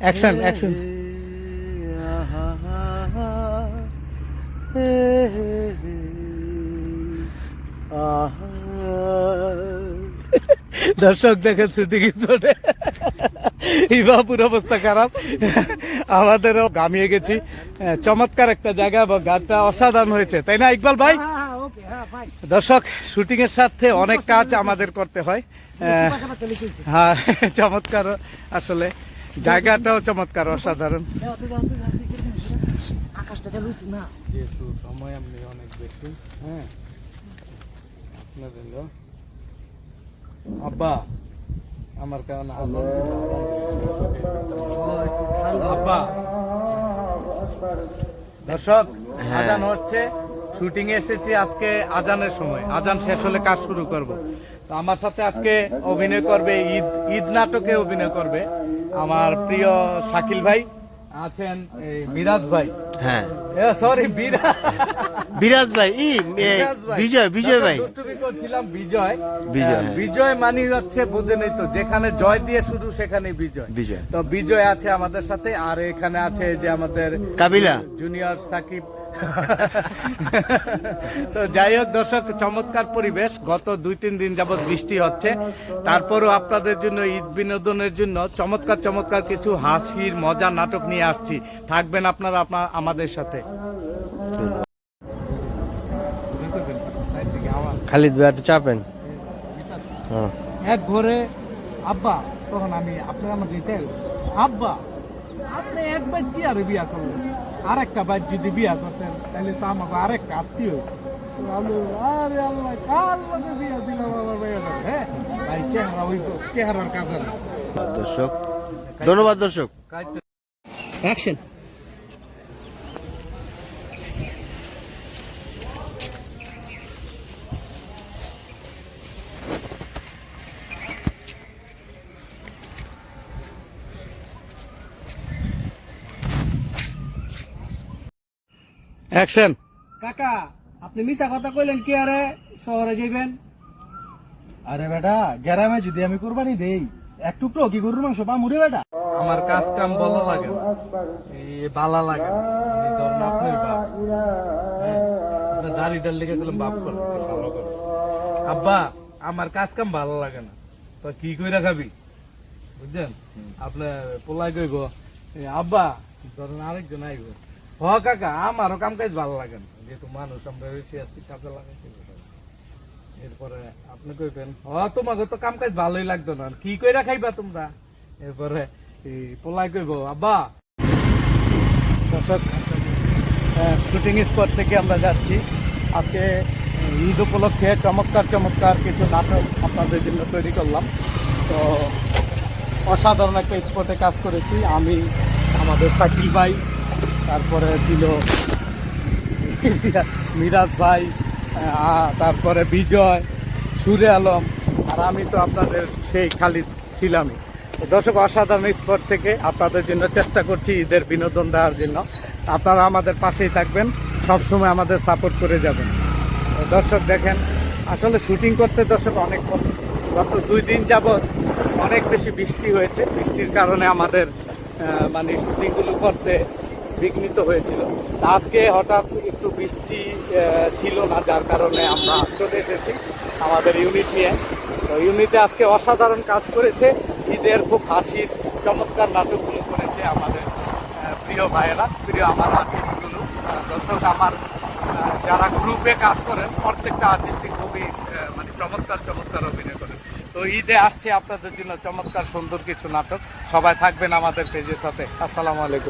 Action action দর্শক দেখেন স্পটে ইবাপুর অবস্থা খারাপ। আমাদেরও গামিয়ে গেছি। চমৎকার একটা জায়গা এবং গানটা অসাধারণ হয়েছে। তাই না ইকবাল ভাই? দর্শক শুটিং এর সাথে অনেক কাজ আমাদের করতে হয়। হ্যাঁ চমৎকার আসলে। জায়গাটাও চমৎকার অসাধারণ। না? যেহেতু সময় আপনি অনেক বেশি হ্যাঁ? আপনাদের আব্বা আমার কারণে। আব্বা দর্শক আজান হচ্ছে শুটিং এসেছি আজকে আজানের সময়। আজান শেষ হলে কাজ শুরু করব। তো আমার সাথে আজকে অভিনয় করবে ঈদ ঈদ নাটকে অভিনয় করবে। আমার প্রিয় শাকিল ভাই আছেন মিরাজ ভাই হ্যাঁ সরি বিরাজ বিরাজ ভাই ই বিরাজ। বিজয় বিজয় ভাই করছিলাম বিজয় বিজয়, হ্যাঁ। বিজয় মানি হচ্ছে বোঝেনই তো যেখানে জয় দিয়ে শুরু সেখানে বিজয় বিজয়। তো বিজয় আছে আমাদের সাথে আর এখানে আছে যে আমাদের কাবিলা। জুনিয়র সাকিব তো যাই হোক দর্শক চমৎকার পরিবেশ। গত দুই তিন দিন যাবৎ বৃষ্টি হচ্ছে। তারপরও আপনাদের জন্য ঈদ বিনোদনের জন্য চমৎকার চমৎকার কিছু হাসির মজা নাটক নিয়ে আসছি। থাকবেন আপনারা আপনার আমাদের সাথে। খালিদ ভাই একটু চাপেন। হ্যাঁ এক ঘরে আব্বা তখন আমি আপনার আমার দিতে আব্বা আপনি একবার কি আর বিয়া করলেন? আর একটা বার যদি বিয়া করতেন তাহলে তো আমাকে আরেকটা আত্মীয় আরে আল্লাহ কার লোকে বিয়া দিলাম আমার হ্যাঁ ভাই চেহারা ওই চেহারার কাছে দর্শক ধন্যবাদ দর্শক। অ্যাকশন অ্যাকশন কাকা আপনি মিছা কথা কইলেন কি আরে? শহরে যাইবেন। আরে বেটা গ্রামে যদি আমি কোরবানি দেই এক টুকরো কি গরুর মাংস পামুরে বেটা? আমার কাজ কাম ভালো লাগে না। এই বালা লাগে না। এই ধরুন আপনার বাপ হ্যাঁ, আপনার লেগে গেলাম বাপ করে ভালো করে আব্বা আমার কাজ কাম ভালো লাগে না। তো কি কইরা খাবি? বুঝছেন? আপনার পোলাই কইব এ, আব্বা ধরেন আরেকজন আইব। হ, কাকা, আমারও কাম কাজ ভালো লাগে না। যেহেতু মানুষ আমরা বেশি আছি, কাজে লাগাইছি এরপরে আপনি কইবেন, হ, তোমাকে তো কাম কাজ ভালোই লাগতো না, কি কইরা খাইবা তোমরা? এরপরে পোলাই কইব, আব্বা, দর্শক শুটিং স্পট থেকে আমরা যাচ্ছি। আজকে ঈদ উপলক্ষে চমৎকার চমৎকার কিছু নাটক আপনাদের জন্য তৈরি করলাম। তো, অসাধারণ একটা স্পটে কাজ করেছি। আমি, আমাদের শাকিল ভাই তারপরে ছিল মিরাজ ভাই তারপরে বিজয়, সুরে আলম, আর আমি তো আপনাদের সেই খালি ছিলামই। দর্শক, অসাধারণ স্পট থেকে আপনাদের জন্য চেষ্টা করছি ঈদের বিনোদন দেওয়ার জন্য। আপনারা আমাদের পাশেই থাকবেন, সবসময় আমাদের সাপোর্ট করে যাবেন। দর্শক, দেখেন, আসলে শুটিং করতে দর্শক অনেক গত দুই দিন যাবৎ অনেক বেশি বৃষ্টি হয়েছে। বৃষ্টির কারণে আমাদের মানে শুটিংগুলো করতে বিঘ্নিত হয়েছিল। আজকে হঠাৎ একটু বৃষ্টি ছিল না, যার কারণে আমরা চলে এসেছি আমাদের ইউনিট নিয়ে। তো ইউনিটে আজকে অসাধারণ কাজ করেছে। ঈদের খুব হাসির, চমৎকার নাটকগুলো করেছে আমাদের প্রিয় ভাইয়েরা, প্রিয় আমার আর্টিস্টগুলো দর্শক আমার যারা গ্রুপে কাজ করেন, প্রত্যেকটা আর্টিস্টই খুবই মানে চমৎকার চমৎকার অভিনয় করেন। তো ঈদে আসছে আপনাদের জন্য চমৎকার সুন্দর কিছু নাটক। সবাই থাকবেন আমাদের পেজের সাথে। আসসালামু আলাইকুম।